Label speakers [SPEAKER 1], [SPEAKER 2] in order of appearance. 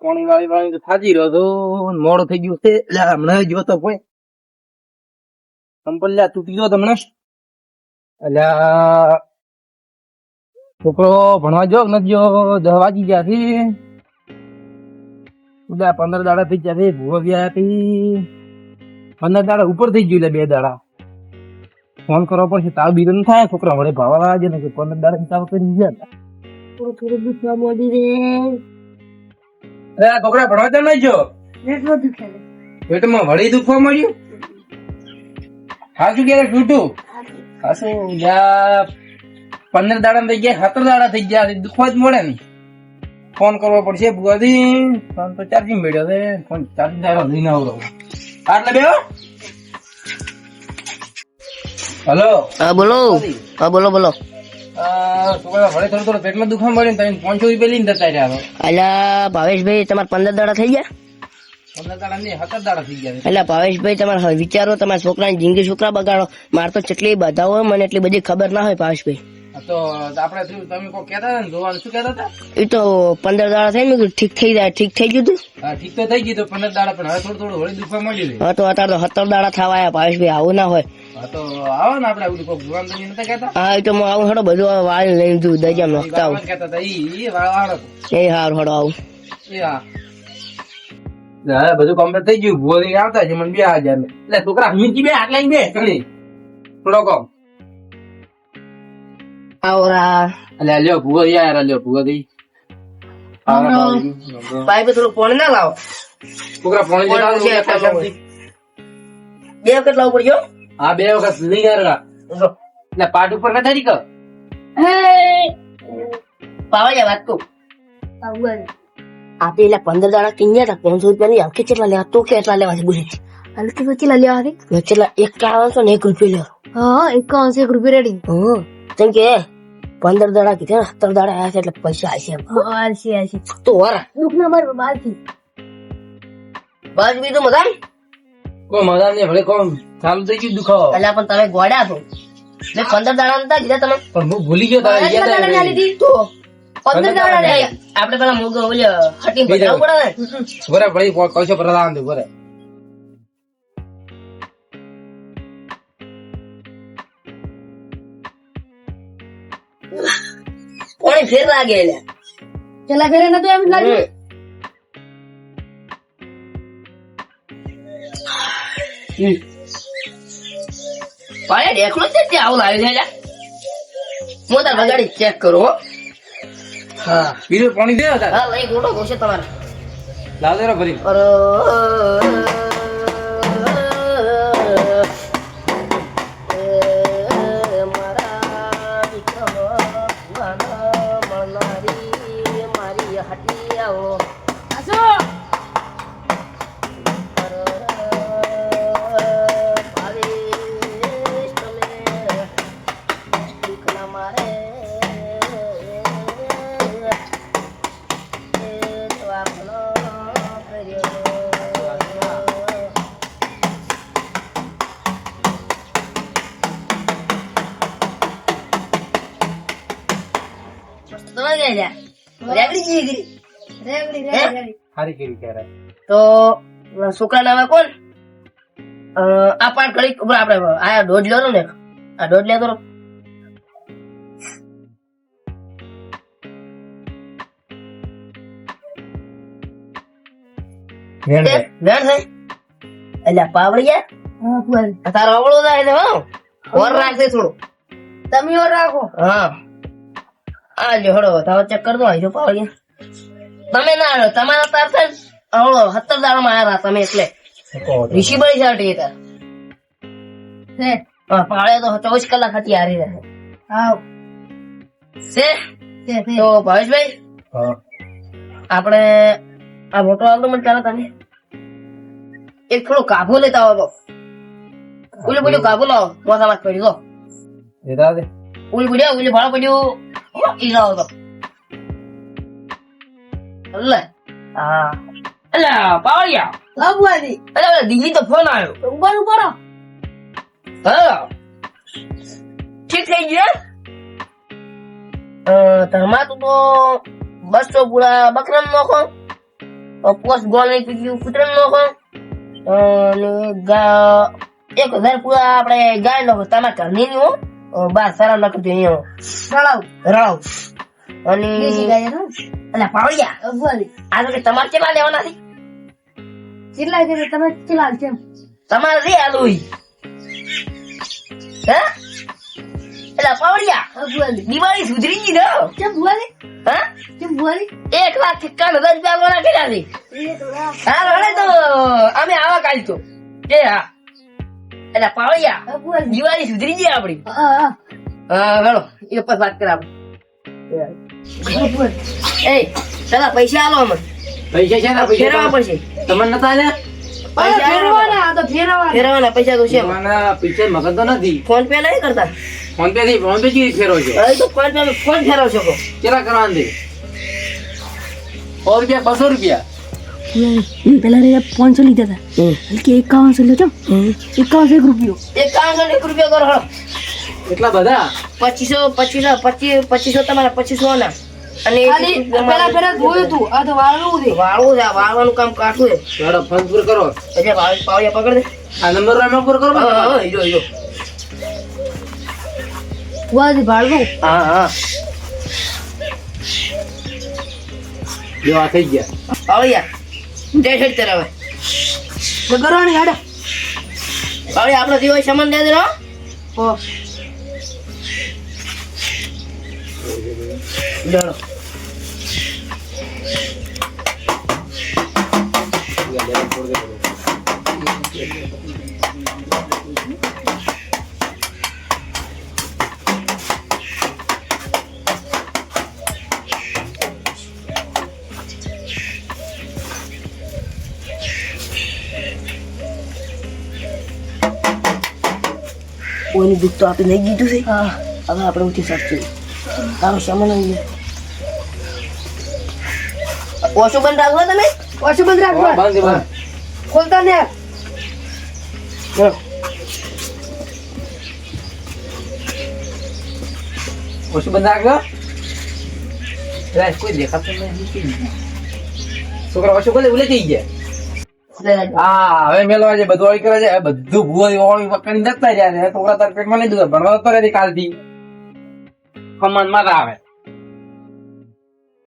[SPEAKER 1] પાણી વાળી વાળી થાજી રહ્યો તો મોડો થઈ ગયું છે. હમણાં જો તો કોઈ. સંપલ તૂટી ગયો તમને અલ્યા છોકરો ભણવા જો નથી જો દસ વાગી ગયા છે. ઉદા પંદર દાડા થઈ ગયા છે, ભૂવો ગયા હતી. પંદર દાડા ઉપર થઈ ગયું બે દાડા. ફોન કરવો પડશે, તાવ બીજો ન થાય. છોકરા વડે ભાવા લાગે ને પંદર દાડા તાવ કરી ગયા હતા.
[SPEAKER 2] થોડું થોડું દુખવા મોડી રે.
[SPEAKER 1] અરે આ છોકરા ભણવા તો નહીં જો.
[SPEAKER 2] એટલો દુખે
[SPEAKER 1] પેટમાં વળી દુખવા મળ્યું હાચું ક્યારે છૂટું? હાચું. જા પંદર દાડા થઈ ગયા સત્તર દાડા થઈ ગયા દુખવા જ મળે ને ફોન કરવો પડશે બુઆજી ફોન તો ચાર્જિંગ મેળ્યો છે ફોન ચાર્જિંગ દાડા લઈને આવડો આટલે બે હલો.
[SPEAKER 3] હા બોલો. હા બોલો બોલો.
[SPEAKER 1] વડે થોડું થોડું પેટમાં દુખવા મળ્યું તમે પાંચસો રૂપિયા લઈને જતા રહ્યા હવે.
[SPEAKER 3] અલા ભાવેશભાઈ તમારે પંદર દાડા થઈ ગયા. એટલે ભાવેશભાઈ તમારે વિચારો તમારા છોકરાની જિંદગી છોકરા બગાડો મારે તો કેટલી બધા હોય મને એટલી બધી ખબર ના હોય ભાવેશભાઈ
[SPEAKER 1] તો આપણે શું તમે કોઈ કહેતા ને જોવાનું શું કહેતા હતા?
[SPEAKER 3] એ તો પંદર દાડા થઈ ને ઠીક થઈ જાય ઠીક થઈ ગયું
[SPEAKER 1] હા ઠીક તો થઈ ગયું તો પંદર દાડા પણ હવે થોડું થોડું વળી દુખવા મળ્યું છે.
[SPEAKER 3] હા તો અત્યારે તો સત્તર દાડા થવા આવ્યા ભાવેશભાઈ આવું ના હોય.
[SPEAKER 1] હા તો આવો ને આપણે ઓલું કોક દુકાન તો નતા કહેતા?
[SPEAKER 3] હા એ તો હું આવું હડો બધું વાળ લઈને દઉં દરિયા
[SPEAKER 1] ઈ
[SPEAKER 3] નોખતા આવું.
[SPEAKER 1] કહેતા હતા ઈ ઈ વાળ વાળો
[SPEAKER 3] એ હાર હડો આવું.
[SPEAKER 1] એ હા. હવે બધું કમ્પ્લીટ થઈ ગયું ભૂવો આવતા છે મને બે હજાર એટલે છોકરા મીચી બે આટલા બે ઘણી. થોડો કમ
[SPEAKER 3] આવરા
[SPEAKER 1] એટલે લ્યો ભૂવો યાર લ્યો ભૂવો દઈ
[SPEAKER 3] ભાઈ થોડું પોણી ના લાવો
[SPEAKER 1] છોકરા પાણી આવો, શાંતિ.
[SPEAKER 3] બે વખત લાવવું પડ્યો
[SPEAKER 1] હા બે વખત લઈ ગયા એટલે પાટ ઉપર કથા રી કર
[SPEAKER 3] પાવા જાય વાત તું
[SPEAKER 2] આવું
[SPEAKER 3] આપડે એટલે પંદર દાડા કિન્યા હતા પાંચસો રૂપિયા ની હલકે કેટલા લેવા તું કેટલા લેવા છે હાલ
[SPEAKER 2] હલકી વચ્ચે લેવા
[SPEAKER 3] મેં કેટલા એક કાળા છો ને એક રૂપિયો લેવો
[SPEAKER 2] હા એકાવન એક રૂપિયા રેડી
[SPEAKER 3] હમ કેમ કે પંદર દાડા કીધા ને સત્તર દાડા આવ્યા છે એટલે પૈસા આવશે એમ.
[SPEAKER 2] આવશે આલસી
[SPEAKER 3] તો વરા.
[SPEAKER 2] દુઃખ ના મારે બાલથી.
[SPEAKER 3] બસ બીજું મજા
[SPEAKER 1] કોઈ મજા નહીં ભલે કોમ ચાલુ થઈ ગયું દુખાવો.
[SPEAKER 3] એટલે પણ તમે ગોડ્યા છો. મેં પંદર દાડા નતા કીધા તમે.
[SPEAKER 1] પણ હું ભૂલી ગયો તારે ગયા તા
[SPEAKER 2] લીધી?
[SPEAKER 3] તો
[SPEAKER 1] પંદર દાડા
[SPEAKER 3] આપણે પેલા મોગો ઓલી હટી બજાવવું પડે ને.
[SPEAKER 1] બરાબર ભાઈ કોઈ કશો પ્રધાન દે બરાબર.
[SPEAKER 3] કોણી ફેર લાગે એટલે
[SPEAKER 2] પેલા ફેરે નતું એમ લાગ્યું?
[SPEAKER 3] પાડે ઢેકણું છે તે આવું લાવ્યું છે હું તાર બગાડી ચેક કરું હા.
[SPEAKER 1] બીજું પાણી દે
[SPEAKER 3] હા લઈ ગોટો ઘોષે તમારે.
[SPEAKER 1] લાવ ભરી
[SPEAKER 3] ભરી જા રેગડી
[SPEAKER 2] રેગડી રેગડી
[SPEAKER 1] સારી કરી
[SPEAKER 3] તો છોકરા નામે કોણ આ પાઠ ઘડી ઊભા આપડે આ દોઢ લેવાનો ને આ દોઢ લેતો એટલે પાવડિયા તારો અવળો થાય ઓર રાખજે થોડું
[SPEAKER 2] તમે ઓર રાખો
[SPEAKER 3] હા આ લ્યો હળો તારો ચેક કર દો આજો તમે ના આવ્યો તમારા તાર અવળો સત્તર દાડામાં આવ્યા તમે એટલે. ઋષિ બળી સાટી હતા
[SPEAKER 2] છે
[SPEAKER 3] હા તો ચોવીસ કલાક હતી હારી રહે.
[SPEAKER 2] આવ.
[SPEAKER 3] છે? તો ભાવેશભાઈ
[SPEAKER 1] હા.
[SPEAKER 3] આપણે આ મોટો આવતો મને ચાલો તમે એક થોડો કાબુ લેતા આવો તો. ઓલું બોલ્યું કાબુ લાવો. પડ્યું તો
[SPEAKER 1] દેતા દે.
[SPEAKER 3] ઓલું બોલ્યા ઉલી ભાડો પડ્યું. ઈ લાવો તો લે હા અલ્યા પાવડિયા અરે અરે દીદી તો ફોન આવ્યો
[SPEAKER 2] ઉપર ઉપર
[SPEAKER 3] હા ઠીક થઈ ગયું ધર્મા તું બસો પૂરા બકરા નાખો પોસ્ટ ગોળની પીકી કૂતરા નાખો એક હજાર પૂરા આપણે ગાય નાખો તમારા ઘરની હો અ, બાર સારા નાખજો અહીંયા
[SPEAKER 2] તળાવ
[SPEAKER 3] રાવ અને
[SPEAKER 2] દેશી ગાય નો
[SPEAKER 3] અલા પાવડિયા
[SPEAKER 2] અગવાદી
[SPEAKER 3] આ તો કે તમારે કેટલા લેવાના છે?
[SPEAKER 2] કેટલા છે? તમે કેટલા છે
[SPEAKER 3] તમારે રે આલુઈ હે? એલા પાવડિયા
[SPEAKER 2] અગવાદી
[SPEAKER 3] દિવાળી સુધરી ગઈ ને?
[SPEAKER 2] કેમ ભુવાલી
[SPEAKER 3] હા?
[SPEAKER 2] કેમ ભુવાલી
[SPEAKER 3] એક લાખ એકાવન હજાર રૂપિયા આલવાના કર્યા છે. હા હવે તો અમે આવા કાલ તો એ હા. એટલે
[SPEAKER 2] પાળીયા
[SPEAKER 3] દિવાળી સુધરી ગઈ આપડી
[SPEAKER 2] હા હા.
[SPEAKER 3] હા હેલો એ પર વાત
[SPEAKER 2] કરા
[SPEAKER 3] એ પેલા પૈસા આલો અમને
[SPEAKER 1] પૈસા છે ને પૈસા
[SPEAKER 3] પડશે.
[SPEAKER 1] તમને નતા આલ્યા?
[SPEAKER 3] પૈસા
[SPEAKER 2] ફેરવાના આ તો ફેરવાના.
[SPEAKER 3] ફેરવાના પૈસા તો છે
[SPEAKER 1] પિક્ચર મગજ તો નથી.
[SPEAKER 3] ફોન પે નહીં કરતા?
[SPEAKER 1] ફોન પે થી ફોન પે કેવી ફેરો છે?
[SPEAKER 3] હવે તો ફોન પે ફોન ફેરવ શકો
[SPEAKER 1] કેટલા કરવાના છે? સો રૂપિયા બસો રૂપિયા.
[SPEAKER 2] પેલા રે પાંચસો લીધા હતા હલકી એકાવનસો લેજો એકાવનસો એક રૂપિયો.
[SPEAKER 3] એક કામ કરો એક રૂપિયા કરો
[SPEAKER 1] એટલા બધા?
[SPEAKER 3] પચીસો પચીસો પચીસ પચીસો તમારા પચીસો ના. અને
[SPEAKER 2] પેલા પેલા તું આ તો વાળવું છે.
[SPEAKER 3] વાળવું છે વાળવાનું કામ કાઠું છે.
[SPEAKER 1] ચાલો ફોન પૂરો કરો.
[SPEAKER 3] એટલે વાળ- પાવડિયા પકડ દે.
[SPEAKER 1] આ નંબર અમે પૂરો કરો
[SPEAKER 3] હા
[SPEAKER 2] વાજી
[SPEAKER 3] હા
[SPEAKER 1] જો આ થઈ ગયા.
[SPEAKER 3] પાવડિયા તે ઠેઠ તરફ હવે.
[SPEAKER 2] કરવાની હાડે
[SPEAKER 3] પાવડિયા આપણો દિવાળી સામાન દે દે હો. ચાલો. કોઈની દુઃખ તો આપણે નહીં દીધું છે. હવે આપણે ઉઠી શકશું તારો સામાન આવી ગયો. ઓછું બંધ રાખવા તમે.
[SPEAKER 2] ઓછું બંધ રાખવા ખોલતા ને.
[SPEAKER 1] ઓછું બંધ રાખજો. કોઈ દેખાતું નથી. છોકરા ઓછું કરે ઉલે થઈ ગયા. હા, હવે મેલવા છે બધું આવી કરે છે. બધું ભૂવા વાળી પકડી જતા રહ્યા છે. છોકરા તાર પેટમાં નહીં દુખે ભણવા તો કાલથી. કમાનમાં આવે.